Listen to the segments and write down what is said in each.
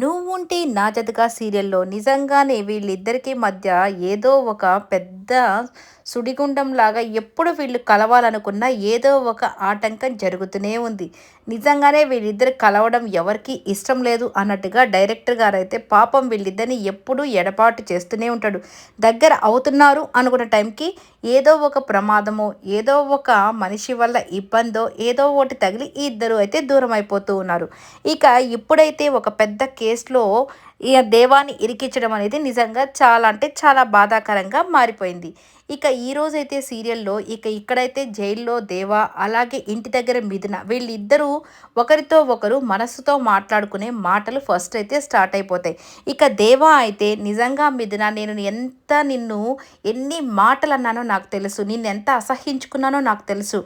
నువ్వుంటే నా జతగా సీరియల్లో. నిజంగానే వీళ్ళిద్దరికీ మధ్య ఏదో ఒక పెద్ద సుడిగుండం లాగా ఎప్పుడు వీళ్ళు కలవాలనుకున్నా ఏదో ఒక ఆటంకం జరుగుతూనే ఉంది. నిజంగానే వీళ్ళిద్దరు కలవడం ఎవరికి ఇష్టం లేదు అన్నట్టుగా డైరెక్టర్ గారు అయితే పాపం వీళ్ళిద్దరిని ఎప్పుడూ ఎడపాటు చేస్తూనే ఉంటాడు. దగ్గర అవుతున్నారు అనుకున్న టైంకి ఏదో ఒక ప్రమాదమో ఏదో ఒక మనిషి వల్ల ఇబ్బందో ఏదో ఒకటి తగిలి ఈ ఇద్దరు అయితే దూరం అయిపోతూ ఉన్నారు. ఇక ఇప్పుడైతే ఒక పెద్ద కేసులో ఇక దేవాన్ని ఇరికించడం అనేది నిజంగా చాలా అంటే చాలా బాధాకరంగా మారిపోయింది. ఇక ఈ రోజైతే సీరియల్లో ఇక ఇక్కడైతే జైల్లో దేవా అలాగే ఇంటి దగ్గర మిథున వీళ్ళిద్దరూ ఒకరితో ఒకరు మనసుతో మాట్లాడుకునే మాటలు ఫస్ట్ అయితే స్టార్ట్ అయిపోతాయి. ఇక దేవా అయితే నిజంగా మిథున నేను ఎంత నిన్ను ఎన్ని మాటలు అన్నానో నాకు తెలుసు నిన్ను ఎంత అసహించుకున్నానో నాకు తెలుసు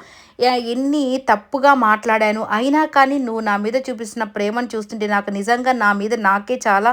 ఎన్ని తప్పుగా మాట్లాడాను అయినా కానీ నువ్వు నా మీద చూపిస్తున్న ప్రేమను చూస్తుంటే నాకు నిజంగా నా మీద నాకే చాలా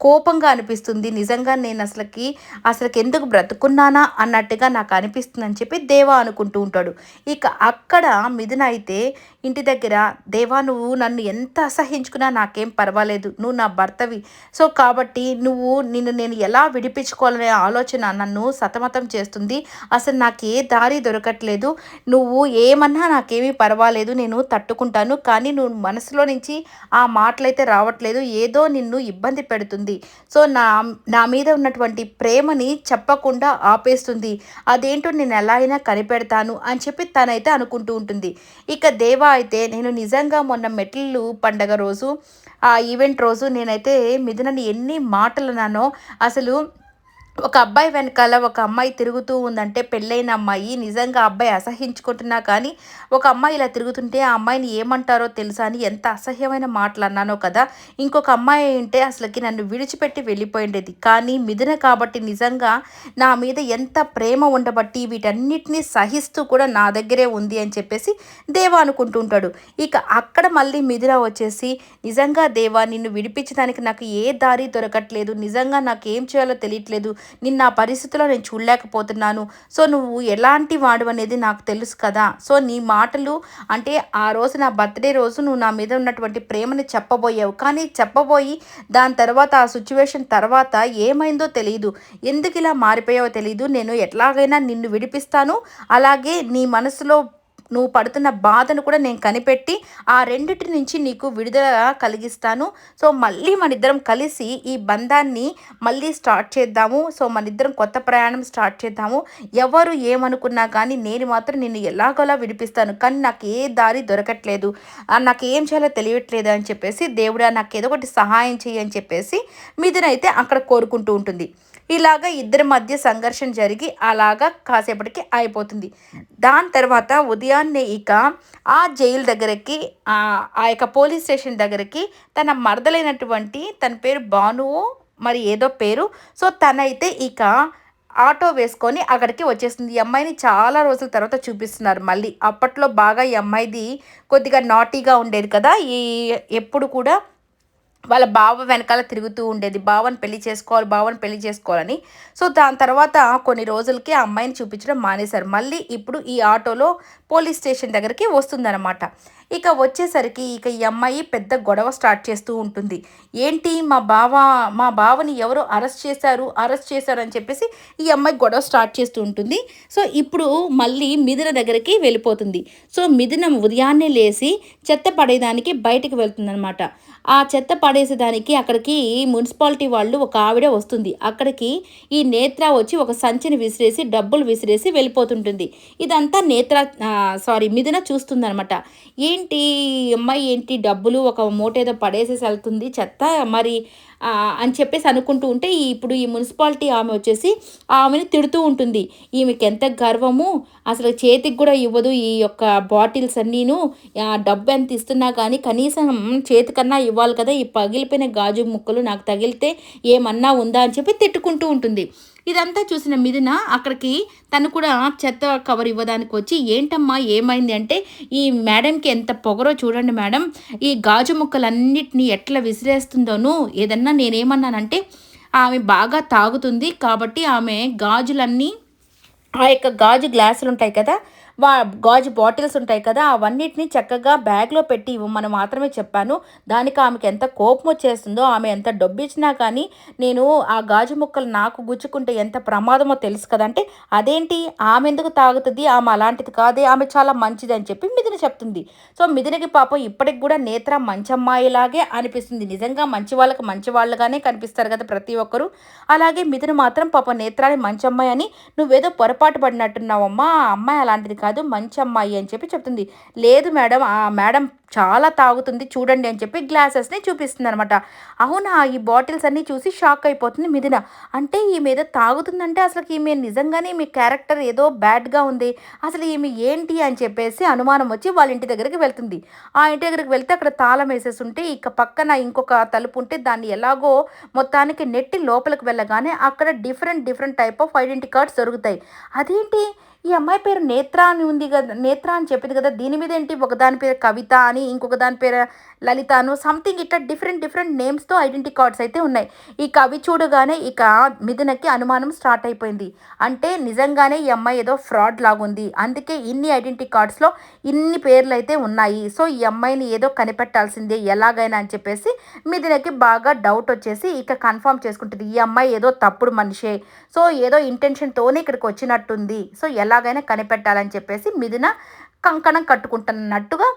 కోపంగా అనిపిస్తుంది. నిజంగా నేను అసలుకి అసలుకి ఎందుకు బ్రతుకున్నానా అన్నట్టుగా నాకు అనిపిస్తుందని చెప్పి దేవా అనుకుంటూ ఉంటాడు. ఇక అక్కడ మిథున అయితే ఇంటి దగ్గర దేవా నువ్వు నన్ను ఎంత అసహించుకున్నా నాకేం పర్వాలేదు. నువ్వు నా భర్తవి. సో కాబట్టి నువ్వు నిన్ను నేను ఎలా విడిపించుకోవాలనే ఆలోచన నన్ను సతమతం చేస్తుంది. అసలు నాకు ఏ దారి దొరకట్లేదు. నువ్వు ఏమన్నా నాకేమీ పర్వాలేదు నేను తట్టుకుంటాను. కానీ నువ్వు మనసులో నుంచి ఆ మాటలైతే రావట్లేదు. ఏదో నిన్ను ఇబ్బంది పెడుతుంది. సో నా నా మీద ఉన్నటువంటి ప్రేమని చెప్పకుండా ఆపేస్తుంది. అదేంటో నేను ఎలా అయినా కనిపెడతాను అని చెప్పి తనైతే అనుకుంటూ ఉంటుంది. ఇక దేవా అయితే నేను నిజంగా మొన్న మెట్లు పండగ రోజు ఆ ఈవెంట్ రోజు నేనైతే మిథునని ఎన్ని మాటలు అన్నానో అసలు ఒక అబ్బాయి వెనకాల ఒక అమ్మాయి తిరుగుతూ ఉందంటే పెళ్ళైన అమ్మాయి నిజంగా అబ్బాయి అసహించుకుంటున్నా కానీ ఒక అమ్మాయి ఇలా తిరుగుతుంటే ఆ అమ్మాయిని ఏమంటారో తెలుసా అని ఎంత అసహ్యమైన మాటలు అన్నానో కదా. ఇంకొక అమ్మాయి ఉంటే అసలుకి నన్ను విడిచిపెట్టి వెళ్ళిపోయిండేది. కానీ మిథున కాబట్టి నిజంగా నా మీద ఎంత ప్రేమ ఉండబట్టి వీటన్నిటిని సహిస్తూ కూడా నా దగ్గరే ఉంది అని చెప్పేసి దేవా అనుకుంటూ ఉంటాడు. ఇక అక్కడ మళ్ళీ మిథున వచ్చేసి నిజంగా దేవా నిన్ను విడిపించడానికి నాకు ఏ దారి దొరకట్లేదు. నిజంగా నాకు ఏం చేయాలో తెలియట్లేదు. నిన్న ఆ పరిస్థితిలో నేను చూడలేకపోతున్నాను. సో నువ్వు ఎలాంటి వాడు అనేది నాకు తెలుసు కదా. సో నీ మాటలు అంటే ఆ రోజు నా బర్త్డే రోజు నువ్వు నా మీద ఉన్నటువంటి ప్రేమని చెప్పబోయావు. కానీ చెప్పబోయి దాని తర్వాత ఆ సిచ్యువేషన్ తర్వాత ఏమైందో తెలియదు ఎందుకు ఇలా మారిపోయావో తెలియదు నేను ఎట్లాగైనా నిన్ను విడిపిస్తాను. అలాగే నీ మనసులో నువ్వు పడుతున్న బాధను కూడా నేను కనిపెట్టి ఆ రెండిటి నుంచి నీకు విడుదల కలిగిస్తాను. సో మళ్ళీ మన ఇద్దరం కలిసి ఈ బంధాన్ని మళ్ళీ స్టార్ట్ చేద్దాము. సో మన ఇద్దరం కొత్త ప్రయాణం స్టార్ట్ చేద్దాము. ఎవరు ఏమనుకున్నా కానీ నేను మాత్రం నిన్ను ఎలాగోలా విడిపిస్తాను. కానీ నాకు ఏ దారి దొరకట్లేదు. నాకు ఏం చేయాలో తెలియట్లేదు అని చెప్పేసి దేవుడా నాకు ఏదో ఒకటి సహాయం చేయి అని చెప్పేసి మీదనైతే అక్కడ కోరుకుంటూ ఉంటుంది. ఇలాగ ఇద్దరి మధ్య సంఘర్షణ జరిగి అలాగా కాసేపటికి అయిపోతుంది. దాని తర్వాత ఉదయం ఉదయాన్నే ఇక ఆ జైలు దగ్గరకి ఆ యొక్క పోలీస్ స్టేషన్ దగ్గరకి తన మరదలైనటువంటి తన పేరు భానువు మరి ఏదో పేరు. సో తనైతే ఇక ఆటో వేసుకొని అక్కడికి వచ్చేస్తుంది. ఈ అమ్మాయిని చాలా రోజుల తర్వాత చూపిస్తున్నారు మళ్ళీ. అప్పట్లో బాగా ఈ అమ్మాయిది కొద్దిగా నాటీగా ఉండేది కదా. ఈ ఎప్పుడు కూడా వాళ్ళ బావ వెనకాల తిరుగుతూ ఉండేది. బావని పెళ్ళి చేసుకోవాలి బావని పెళ్ళి చేసుకోవాలని. సో దాని తర్వాత కొన్ని రోజులకి ఆ అమ్మాయిని చూపించడం మానేశారు. మళ్ళీ ఇప్పుడు ఈ ఆటోలో పోలీస్ స్టేషన్ దగ్గరికి వస్తుందన్నమాట. ఇక వచ్చేసరికి ఇక ఈ అమ్మాయి పెద్ద గొడవ స్టార్ట్ చేస్తూ ఉంటుంది. ఏంటి మా బావ మా బావని ఎవరు అరెస్ట్ చేశారు అరెస్ట్ చేశారు అని చెప్పేసి ఈ అమ్మాయి గొడవ స్టార్ట్ చేస్తూ ఉంటుంది. సో ఇప్పుడు మళ్ళీ మిథున దగ్గరికి వెళ్ళిపోతుంది. సో మిథున ఉదయాన్నే లేచి చెత్త పడేదానికి బయటికి వెళ్తుందనమాట ఆ చెత్త పడేసేదానికి అక్కడికి మున్సిపాలిటీ వాళ్ళు ఒక ఆవిడ వస్తుంది. అక్కడికి ఈ నేత్ర వచ్చి ఒక సంచిని విసిరేసి డబ్బులు విసిరేసి వెళ్ళిపోతుంటుంది. ఇదంతా నేత్ర సారీ మిథున చూస్తుందనమాట ఏంటి అమ్మాయి ఏంటి డబ్బులు ఒక మూట ఏదో పడేసేసి వెళ్తుంది చెత్త? మరి అని చెప్పేసి అనుకుంటూ ఉంటే ఇప్పుడు ఈ మున్సిపాలిటీ ఆమె వచ్చేసి ఆమెని తిడుతూ ఉంటుంది. ఈమెకి ఎంత గర్వము? అసలు చేతికి కూడా ఇవ్వదు ఈ యొక్క బాటిల్స్ అన్నీను. డబ్బు ఎంత ఇస్తున్నా కానీ కనీసం చేతికన్నా ఇవ్వాలి కదా. ఈ పగిలిపోయిన గాజు ముక్కలు నాకు తగిలితే ఏమన్నా ఉందా అని చెప్పి తిట్టుకుంటూ ఉంటుంది. ఇదంతా చూసిన మిథున అక్కడికి తను కూడా చెత్త కవర్ ఇవ్వడానికి వచ్చి ఏంటమ్మా ఏమైంది? అంటే ఈ మేడంకి ఎంత పొగరో చూడండి మేడం ఈ గాజు ముక్కలన్నిటినీ ఎట్లా విసిరేస్తుందోను ఏదన్నా నేనేమన్నానంటే ఆమె బాగా తాగుతుంది కాబట్టి ఆమె గాజులన్నీ ఆ యొక్క గాజు గ్లాసులు ఉంటాయి కదా వా గాజు బాటిల్స్ ఉంటాయి కదా అవన్నిటిని చక్కగా బ్యాగ్లో పెట్టి ఇవ్వమని మాత్రమే చెప్పాను. దానికి ఆమెకి ఎంత కోపం వచ్చేస్తుందో ఆమె ఎంత డబ్బిచ్చినా కానీ నేను ఆ గాజు ముక్కలు నాకు గుచ్చుకుంటే ఎంత ప్రమాదమో తెలుసు కదంటే అదేంటి? ఆమె ఎందుకు తాగుతుంది? ఆమె అలాంటిది కాదే ఆమె చాలా మంచిది అని చెప్పి మిథున చెప్తుంది. సో మిథునకి పాపం ఇప్పటికి కూడా నేత్ర మంచి అమ్మాయిలాగే అనిపిస్తుంది. నిజంగా మంచి వాళ్ళకి మంచి వాళ్ళుగానే కనిపిస్తారు కదా ప్రతి ఒక్కరు. అలాగే మిథున మాత్రం పాపం నేత్రాన్ని మంచి అమ్మాయి అని నువ్వేదో పొరపాటు పడినట్టున్నావమ్మా ఆ అమ్మాయి అలాంటిది కాదు మంచి అమ్మాయి అని చెప్పి చెప్తుంది. లేదు మేడం ఆ మేడం చాలా తాగుతుంది చూడండి అని చెప్పి గ్లాసెస్ని చూపిస్తుంది అనమాట అవునా ఈ బాటిల్స్ అన్నీ చూసి షాక్ అయిపోతుంది మిథున. అంటే ఈమె ఏదో తాగుతుందంటే అసలు ఈమె నిజంగానే మీ క్యారెక్టర్ ఏదో బ్యాడ్గా ఉంది. అసలు ఈమె ఏంటి అని చెప్పేసి అనుమానం వచ్చి వాళ్ళ ఇంటి దగ్గరికి వెళ్తుంది. ఆ ఇంటి దగ్గరికి వెళ్తే అక్కడ తాళం వేసేసి ఉంటే ఇక పక్కన ఇంకొక తలుపు ఉంటే దాన్ని ఎలాగో మొత్తానికి నెట్టి లోపలికి వెళ్ళగానే అక్కడ different different type of identity cards దొరుకుతాయి. అదేంటి? ఈ అమ్మాయి పేరు నేత్ర అని ఉంది కదా నేత్ర అని చెప్పింది కదా దీని మీద ఏంటి? ఒకదాని పేరు కవిత అని ఇంకొక దాని పేరు లలిత అను సంథింగ్ ఇట్లా డిఫరెంట్ డిఫరెంట్ నేమ్స్తో ఐడెంటిటీ కార్డ్స్ అయితే ఉన్నాయి. ఈ కవి చూడగానే ఇక మిథునకి అనుమానం స్టార్ట్ అయిపోయింది. అంటే నిజంగానే ఈ అమ్మాయి ఏదో ఫ్రాడ్ లాగుంది. అందుకే ఇన్ని ఐడెంటిటీ కార్డ్స్లో ఇన్ని పేర్లు అయితే ఉన్నాయి. సో ఈ అమ్మాయిని ఏదో కనిపెట్టాల్సిందే ఎలాగైనా అని చెప్పేసి మిథునకి బాగా డౌట్ వచ్చేసి ఇక కన్ఫర్మ్ చేసుకుంటుంది. ఈ అమ్మాయి ఏదో తప్పుడు మనిషే. సో ఏదో ఇంటెన్షన్తోనే ఇక్కడికి వచ్చినట్టుంది. సో ఎలా ఎలాగైనా కనిపెట్టాలని చెప్పేసి మిథున కంకణం కట్టుకుంటున్నట్టుగా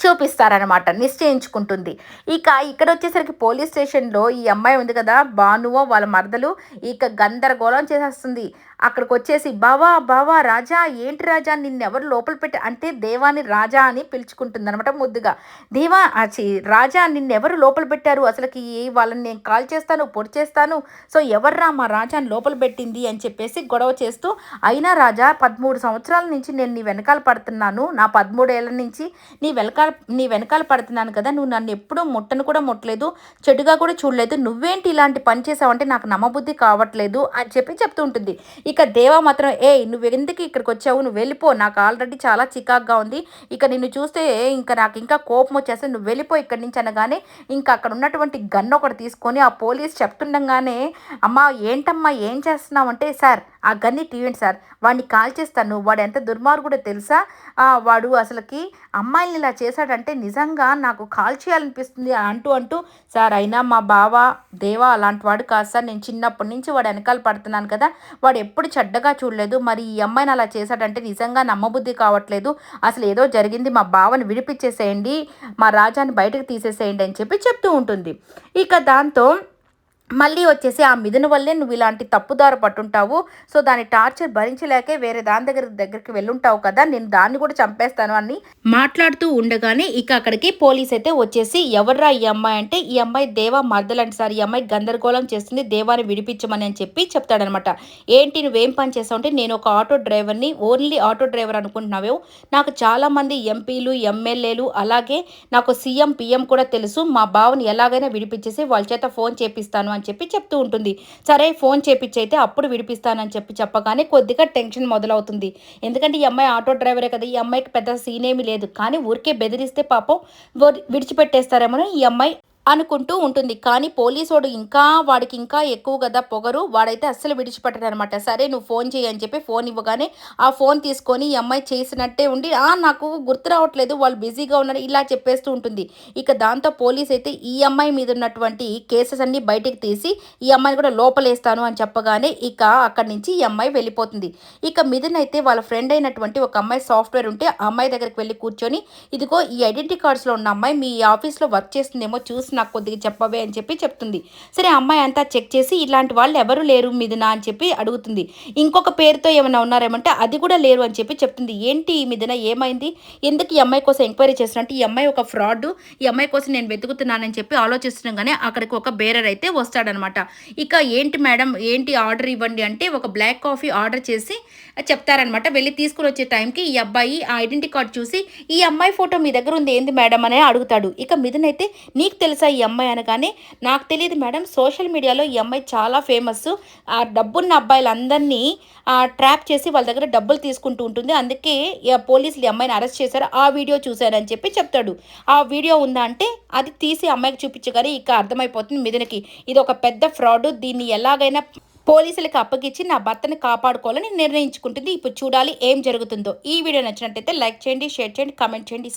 చూపిస్తారనమాట నిశ్చయించుకుంటుంది. ఇక ఇక్కడ వచ్చేసరికి పోలీస్ స్టేషన్లో ఈ అమ్మాయి ఉంది కదా భానువో వాళ్ళ మరదలు. ఇక గందరగోళం చేసేస్తుంది. అక్కడికి వచ్చేసి బావా బావా రాజా ఏంటి రాజా? నిన్నెవరు లోపల పెట్టి అంటే దేవాని రాజా అని పిలుచుకుంటుంది అనమాట ముద్దుగా. దేవా రాజా నిన్నెవరు లోపల పెట్టారు? అసలుకి వాళ్ళని నేను కాల్ చేస్తాను పొడి చేస్తాను. సో ఎవర్రా మా రాజాని లోపల పెట్టింది? అని చెప్పేసి గొడవ చేస్తూ అయినా రాజా పదమూడు సంవత్సరాల నుంచి నేను నీ వెనకాల పడుతున్నాను. నా పదమూడేళ్ళ నుంచి నీ వెనకాల నీ వెనకాల పడుతున్నాను కదా. నువ్వు నన్ను ఎప్పుడూ ముట్టను కూడా ముట్టలేదు. చెడుగా కూడా చూడలేదు. నువ్వేంటి ఇలాంటి పని చేసావంటే నాకు నమ్మబుద్ధి కావట్లేదు. అని చెప్పి చెప్తూ ఉంటుంది. ఇక దేవ మాత్రం ఏ నువ్వు ఎందుకు ఇక్కడికి వచ్చావు? నువ్వు వెళ్ళిపో. నాకు ఆల్రెడీ చాలా చికాక్గా ఉంది. ఇక నిన్ను చూస్తే ఇంకా నాకు ఇంకా కోపం వచ్చేస్తే నువ్వు వెళ్ళిపో ఇక్కడి నుంచి అనగానే ఇంకా అక్కడ ఉన్నటువంటి గన్ ఒకటి తీసుకొని ఆ పోలీస్ చెప్తుండగానే అమ్మా ఏంటమ్మా ఏం చేస్తున్నావు? అంటే సార్ ఆ గన్ని తీయండి సార్. వాడిని కాల్ చేస్తాను. వాడు ఎంత దుర్మార్గుడో తెలుసా? వాడు అసలుకి అమ్మాయిని ఇలా చేశాడంటే నిజంగా నాకు కాల్ చేయాలనిపిస్తుంది అంటూ అంటూ సార్ అయినా మా బావ దేవా అలాంటి వాడు కాదు సార్. నేను చిన్నప్పటి నుంచి వాడు వెనకాల పడుతున్నాను కదా. వాడు ఎప్పుడు చెడ్డగా చూడలేదు. మరి ఈ అమ్మాయిని అలా చేశాడంటే నిజంగా నమ్మబుద్ధి కావట్లేదు. అసలు ఏదో జరిగింది. మా బావని విడిపించేసేయండి మా రాజాని బయటకు తీసేసేయండి అని చెప్పి చెప్తూ ఉంటుంది. ఇక దాంతో మళ్ళీ వచ్చేసి ఆ మిథున వల్లే నువ్వు ఇలాంటి తప్పుదారు పట్టుంటావు. సో దాని టార్చర్ భరించలేకే వేరే దాని దగ్గర దగ్గరికి వెళ్ళుంటావు కదా నేను దాన్ని కూడా చంపేస్తాను అని మాట్లాడుతూ ఉండగానే ఇక అక్కడికి పోలీస్ అయితే వచ్చేసి ఎవర్రా ఈ అమ్మాయి? అంటే ఈ అమ్మాయి దేవా మర్దలంటే సార్. ఈ అమ్మాయి గందరగోళం చేస్తుంది. దేవాన్ని విడిపించమని అని చెప్పి చెప్తాడనమాట. ఏంటి నువ్వేం పని చేస్తావు అంటే నేను ఒక ఆటో డ్రైవర్ని ఓన్లీ ఆటో డ్రైవర్ అనుకుంటున్నావే. నాకు చాలామంది ఎంపీలు ఎమ్మెల్యేలు అలాగే నాకు సీఎం పిఎం కూడా తెలుసు. మా బావని ఎలాగైనా విడిపించేసి వాళ్ళ చేత ఫోన్ చేపిస్తాను అని చెప్పి చెప్తూ ఉంటుంది. సరే ఫోన్ చేపిచ్చైతే అప్పుడు విడిపిస్తానని చెప్పి చెప్పగానే కొద్దిగా టెన్షన్ మొదలవుతుంది. ఎందుకంటే ఈ అమ్మాయి ఆటో డ్రైవరే కదా ఈ అమ్మాయికి పెద్ద సీన్ ఏమీ లేదు. కానీ ఊరికే బెదిరిస్తే పాపం విడిచిపెట్టేస్తారేమో ఈ అమ్మాయి అనుకుంటూ ఉంటుంది. కానీ పోలీసోడు ఇంకా వాడికి ఇంకా ఎక్కువ కదా పొగరు. వాడైతే అస్సలు విడిచిపెట్టడనమాట. సరే నువ్వు ఫోన్ చేయి అని చెప్పి ఫోన్ ఇవ్వగానే ఆ ఫోన్ తీసుకొని ఈ అమ్మాయి చేసినట్టే ఉండి ఆ నాకు గుర్తు రావట్లేదు. వాళ్ళు బిజీగా ఉన్నారు. ఇలా చెప్పేస్తూ ఉంటుంది. ఇక దాంతో పోలీస్ అయితే ఈ అమ్మాయి మీద ఉన్నటువంటి కేసెస్ అన్ని బయటికి తీసి ఈ అమ్మాయిని కూడా లోపలేస్తాను అని చెప్పగానే ఇక అక్కడి నుంచి ఈ అమ్మాయి వెళ్ళిపోతుంది. ఇక మిథునైతే వాళ్ళ ఫ్రెండ్ అయినటువంటి ఒక అమ్మాయి సాఫ్ట్వేర్ ఉంటే ఆ అమ్మాయి దగ్గరికి వెళ్ళి కూర్చొని ఇదిగో ఈ ఐడెంటిటీ కార్డ్స్లో ఉన్న అమ్మాయి మీ ఆఫీస్లో వర్క్ చేస్తుందేమో చూసిన నాకు కొద్దిగా చెప్పవే అని చెప్పి చెప్తుంది. సరే అమ్మాయి అంతా చెక్ చేసి ఇలాంటి వాళ్ళు ఎవరు లేరు మీదనా అని చెప్పి అడుగుతుంది. ఇంకొక పేరుతో ఏమైనా ఉన్నారేమంటే అది కూడా లేరు అని చెప్పి చెప్తుంది. ఏంటి ఈ మీదన? ఏమైంది? ఎందుకు ఈ అమ్మాయి కోసం ఎంక్వైరీ చేస్తున్నట్టు ఈ అమ్మాయి ఒక ఫ్రాడ్ ఈ అమ్మాయి కోసం నేను వెతుకుతున్నానని చెప్పి ఆలోచిస్తుండగానే అక్కడికి ఒక బేరర్ అయితే వస్తాడనమాట. ఇక ఏంటి మేడం? ఏంటి ఆర్డర్ ఇవ్వండి అంటే ఒక బ్లాక్ కాఫీ ఆర్డర్ చేసి చెప్తారనమాట. వెళ్ళి తీసుకుని వచ్చే టైంకి ఈ అబ్బాయి ఆ ఐడెంటిటీ కార్డ్ చూసి ఈ అమ్మాయి ఫోటో మీ దగ్గర ఉంది ఏంది మేడం? అనే అడుగుతాడు. ఇక మిథునైతే నీకు తెలుసా తెలుసా ఈ అమ్మాయి అనగానే నాకు తెలియదు మేడం సోషల్ మీడియాలో ఈ అమ్మాయి చాలా ఫేమస్. ఆ డబ్బున్న అబ్బాయిలందరినీ ట్రాప్ చేసి వాళ్ళ దగ్గర డబ్బులు తీసుకుంటూ ఉంటుంది. అందుకే పోలీసులు ఈ అమ్మాయిని అరెస్ట్ చేశారు. ఆ వీడియో చూశారని చెప్పి చెప్తాడు. ఆ వీడియో ఉందా అంటే అది తీసి అమ్మాయికి చూపించగానే ఇక అర్థమైపోతుంది మిథునకి. ఇది ఒక పెద్ద ఫ్రాడ్. దీన్ని ఎలాగైనా పోలీసులకు అప్పగించి నా భర్తని కాపాడుకోవాలని నిర్ణయించుకుంటుంది. ఇప్పుడు చూడాలి ఏం జరుగుతుందో. ఈ వీడియో నచ్చినట్టయితే లైక్ చేయండి షేర్ చేయండి కామెంట్ చేయండి